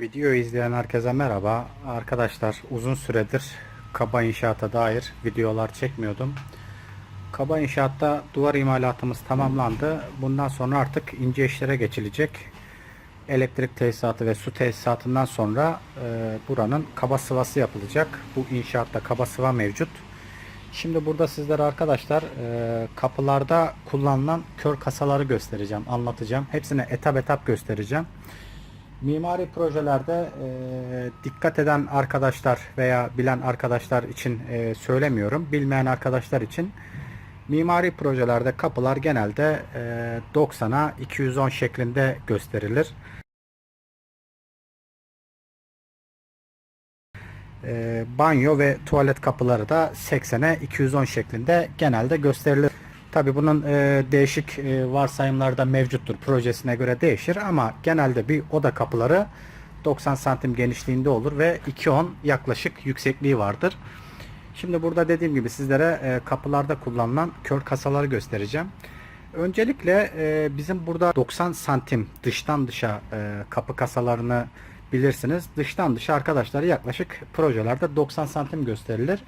Video izleyen herkese merhaba. Arkadaşlar uzun süredir kaba inşaata dair videolar çekmiyordum. Kaba inşaatta duvar imalatımız tamamlandı. Bundan sonra artık ince işlere geçilecek. Elektrik tesisatı ve su tesisatından sonra e, buranın kaba sıvası yapılacak. Bu inşaatta kaba sıva mevcut. Şimdi burada sizlere arkadaşlar e, kapılarda kullanılan kör kasaları göstereceğim, anlatacağım. Hepsine etap etap göstereceğim. Mimari projelerde e, dikkat eden arkadaşlar veya bilen arkadaşlar için e, söylemiyorum. Bilmeyen arkadaşlar için mimari projelerde kapılar genelde e, 90'a 210 şeklinde gösterilir. E, banyo ve tuvalet kapıları da 80'e 210 şeklinde genelde gösterilir. Tabi bunun e, değişik e, varsayımlar da mevcuttur. Projesine göre değişir ama genelde bir oda kapıları 90 santim genişliğinde olur ve 2.10 yaklaşık yüksekliği vardır. Şimdi burada dediğim gibi sizlere e, kapılarda kullanılan kör kasaları göstereceğim. Öncelikle e, bizim burada 90 santim dıştan dışa e, kapı kasalarını bilirsiniz. Dıştan dışa arkadaşlar yaklaşık projelerde 90 santim gösterilir.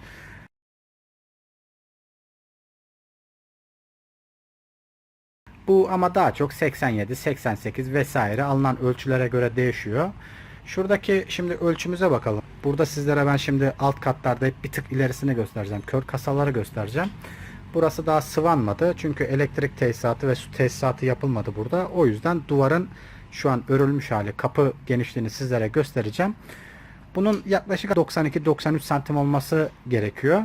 Bu ama daha çok 87, 88 vesaire alınan ölçülere göre değişiyor. Şuradaki şimdi ölçümüze bakalım. Burada sizlere ben şimdi alt katlarda hep bir tık ilerisini göstereceğim. Kör kasaları göstereceğim. Burası daha sıvanmadı. Çünkü elektrik tesisatı ve su tesisatı yapılmadı burada. O yüzden duvarın şu an örülmüş hali, kapı genişliğini sizlere göstereceğim. Bunun yaklaşık 92-93 santim olması gerekiyor.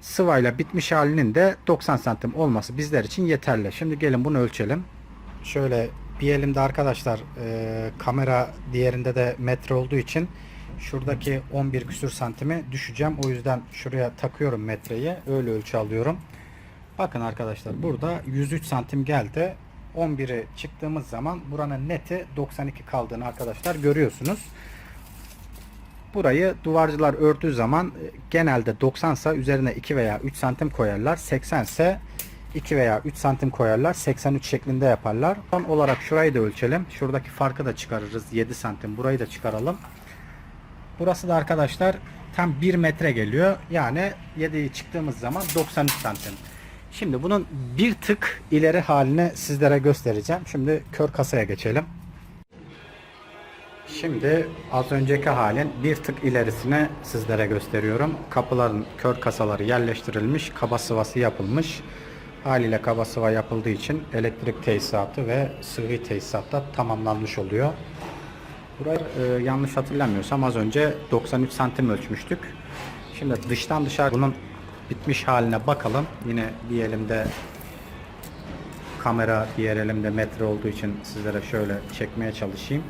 Sıvayla bitmiş halinin de 90 santim olması bizler için yeterli. Şimdi gelin bunu ölçelim. Şöyle bir elimde arkadaşlar e, kamera diğerinde de metre olduğu için şuradaki 11 küsür santimi düşeceğim. O yüzden şuraya takıyorum metreyi. Öyle ölçü alıyorum. Bakın arkadaşlar burada 103 santim geldi. 11'i çıktığımız zaman buranın neti 92 kaldığını arkadaşlar görüyorsunuz. Burayı duvarcılar ördüğü zaman e, genelde 90 ise üzerine 2 veya 3 santim koyarlar. 80 ise 2 veya 3 santim koyarlar. 83 şeklinde yaparlar. Son olarak şurayı da ölçelim. Şuradaki farkı da çıkarırız. 7 santim. Burayı da çıkaralım. Burası da arkadaşlar tam 1 metre geliyor. Yani 7'yi çıktığımız zaman 93 santim. Şimdi bunun bir tık ileri halini sizlere göstereceğim. Şimdi kör kasaya geçelim. Şimdi az önceki halin bir tık ilerisine sizlere gösteriyorum. Kapıların kör kasaları yerleştirilmiş, kaba sıvası yapılmış. Haliyle kaba sıva yapıldığı için elektrik tesisatı ve sıvı tesisat da tamamlanmış oluyor. Burayı e, yanlış hatırlamıyorsam az önce 93 santim ölçmüştük. Şimdi dıştan dışarı bunun bitmiş haline bakalım. Yine bir elimde kamera, diğer elimde metre olduğu için sizlere şöyle çekmeye çalışayım.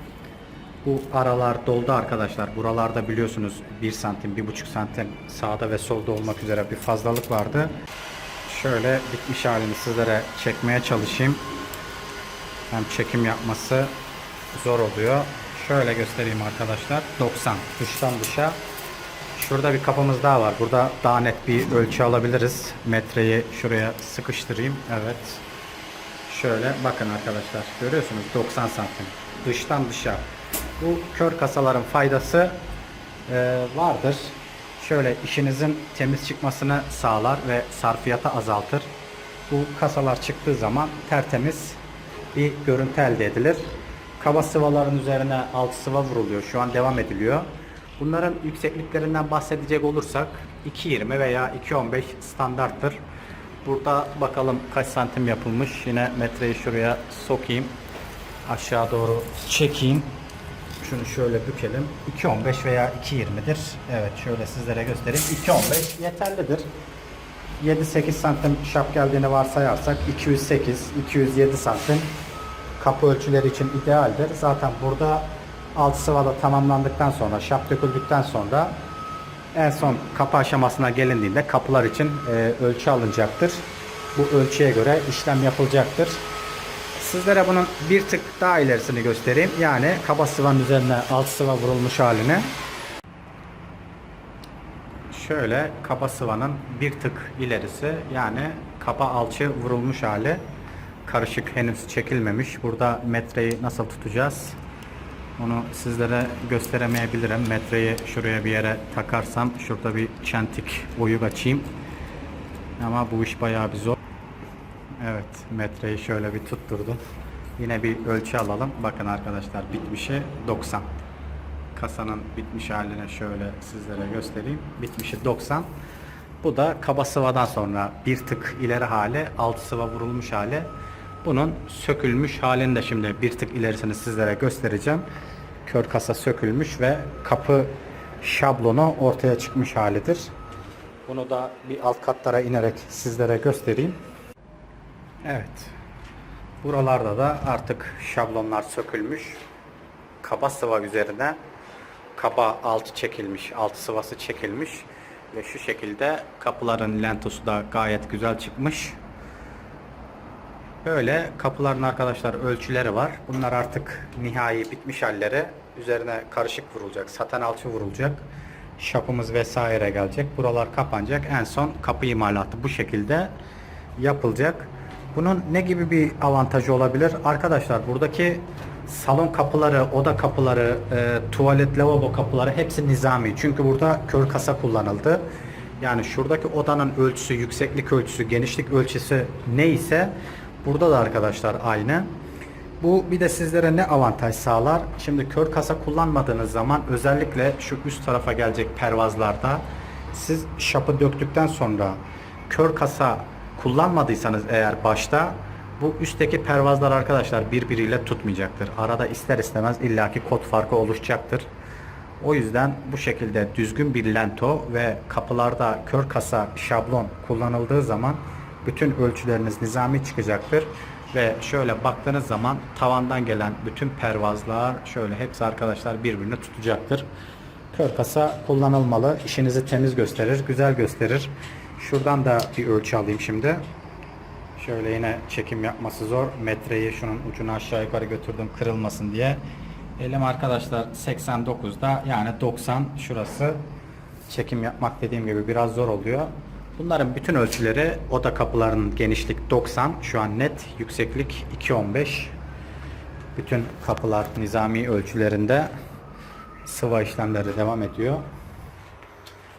Bu aralar doldu arkadaşlar. Buralarda biliyorsunuz 1 santim, 1,5 santim sağda ve solda olmak üzere bir fazlalık vardı. Şöyle bitmiş halini sizlere çekmeye çalışayım. Hem çekim yapması zor oluyor. Şöyle göstereyim arkadaşlar. 90 dıştan dışa. Şurada bir kapımız daha var. Burada daha net bir ölçü alabiliriz. Metreyi şuraya sıkıştırayım. Evet. Şöyle bakın arkadaşlar. Görüyorsunuz 90 santim. Dıştan dışa. Bu kör kasaların faydası e, vardır. Şöyle işinizin temiz çıkmasını sağlar ve sarfiyatı azaltır. Bu kasalar çıktığı zaman tertemiz bir görüntü elde edilir. Kaba sıvaların üzerine alt sıva vuruluyor. Şu an devam ediliyor. Bunların yüksekliklerinden bahsedecek olursak 2.20 veya 2.15 standarttır. Burada bakalım kaç santim yapılmış. Yine metreyi şuraya sokayım. Aşağı doğru çekeyim. Şunu şöyle bükelim. 2.15 veya 2.20'dir. Evet şöyle sizlere göstereyim. 2.15 yeterlidir. 7-8 santim şap geldiğini varsayarsak 208-207 santim kapı ölçüleri için idealdir. Zaten burada alt sıvada tamamlandıktan sonra şap döküldükten sonra en son kapı aşamasına gelindiğinde kapılar için e, ölçü alınacaktır. Bu ölçüye göre işlem yapılacaktır. Sizlere bunun bir tık daha ilerisini göstereyim. Yani kaba sıvanın üzerine alt sıva vurulmuş halini. Şöyle kaba sıvanın bir tık ilerisi yani kaba alçı vurulmuş hali. Karışık henüz çekilmemiş. Burada metreyi nasıl tutacağız? Onu sizlere gösteremeyebilirim. Metreyi şuraya bir yere takarsam şurada bir çentik oyuk açayım. Ama bu iş bayağı bir zor. Metreyi şöyle bir tutturdum. Yine bir ölçü alalım. Bakın arkadaşlar bitmişi 90. Kasanın bitmiş haline şöyle sizlere göstereyim. Bitmişi 90. Bu da kaba sıvadan sonra bir tık ileri hale, alt sıva vurulmuş hale. Bunun sökülmüş halini de şimdi bir tık ilerisini sizlere göstereceğim. Kör kasa sökülmüş ve kapı şablonu ortaya çıkmış halidir. Bunu da bir alt katlara inerek sizlere göstereyim. Evet. Buralarda da artık şablonlar sökülmüş. Kaba sıva üzerine kaba altı çekilmiş, altı sıvası çekilmiş ve şu şekilde kapıların lentosu da gayet güzel çıkmış. Böyle kapıların arkadaşlar ölçüleri var. Bunlar artık nihai bitmiş halleri. Üzerine karışık vurulacak, saten alçı vurulacak. Şapımız vesaire gelecek. Buralar kapanacak. En son kapı imalatı bu şekilde yapılacak. Bunun ne gibi bir avantajı olabilir? Arkadaşlar buradaki salon kapıları, oda kapıları, e, tuvalet, lavabo kapıları hepsi nizami. Çünkü burada kör kasa kullanıldı. Yani şuradaki odanın ölçüsü, yükseklik ölçüsü, genişlik ölçüsü neyse burada da arkadaşlar aynı. Bu bir de sizlere ne avantaj sağlar? Şimdi kör kasa kullanmadığınız zaman özellikle şu üst tarafa gelecek pervazlarda siz şapı döktükten sonra kör kasa kullanmadıysanız eğer başta bu üstteki pervazlar arkadaşlar birbiriyle tutmayacaktır. Arada ister istemez illaki kod farkı oluşacaktır. O yüzden bu şekilde düzgün bir lento ve kapılarda kör kasa şablon kullanıldığı zaman bütün ölçüleriniz nizami çıkacaktır. Ve şöyle baktığınız zaman tavandan gelen bütün pervazlar şöyle hepsi arkadaşlar birbirini tutacaktır. Kör kasa kullanılmalı. İşinizi temiz gösterir, güzel gösterir. Şuradan da bir ölçü alayım şimdi. Şöyle yine çekim yapması zor. Metreyi şunun ucunu aşağı yukarı götürdüm kırılmasın diye. Elim arkadaşlar 89'da yani 90 şurası. Çekim yapmak dediğim gibi biraz zor oluyor. Bunların bütün ölçüleri oda kapılarının genişlik 90. Şu an net yükseklik 2.15. Bütün kapılar nizami ölçülerinde sıva işlemleri devam ediyor.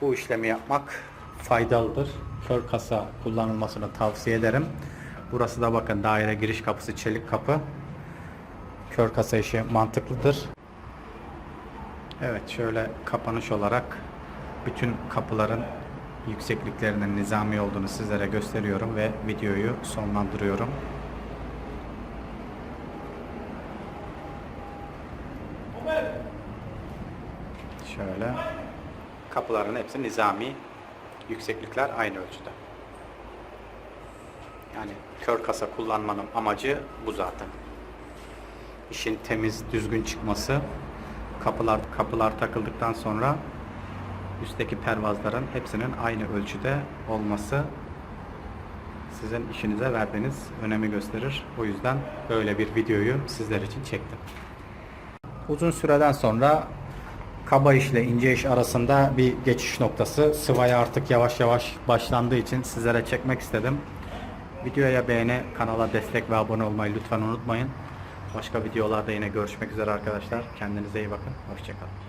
Bu işlemi yapmak faydalıdır. Kör kasa kullanılmasını tavsiye ederim. Burası da bakın daire giriş kapısı çelik kapı. Kör kasa işi mantıklıdır. Evet şöyle kapanış olarak bütün kapıların yüksekliklerinin nizami olduğunu sizlere gösteriyorum ve videoyu sonlandırıyorum. Şöyle kapıların hepsi nizami. Yükseklikler aynı ölçüde. Yani kör kasa kullanmanın amacı bu zaten. İşin temiz, düzgün çıkması. Kapılar kapılar takıldıktan sonra üstteki pervazların hepsinin aynı ölçüde olması sizin işinize verdiğiniz önemi gösterir. O yüzden böyle bir videoyu sizler için çektim. Uzun süreden sonra kaba işle ince iş arasında bir geçiş noktası. Sıvaya artık yavaş yavaş başlandığı için sizlere çekmek istedim. Videoya beğeni, kanala destek ve abone olmayı lütfen unutmayın. Başka videolarda yine görüşmek üzere arkadaşlar. Kendinize iyi bakın. Hoşçakalın.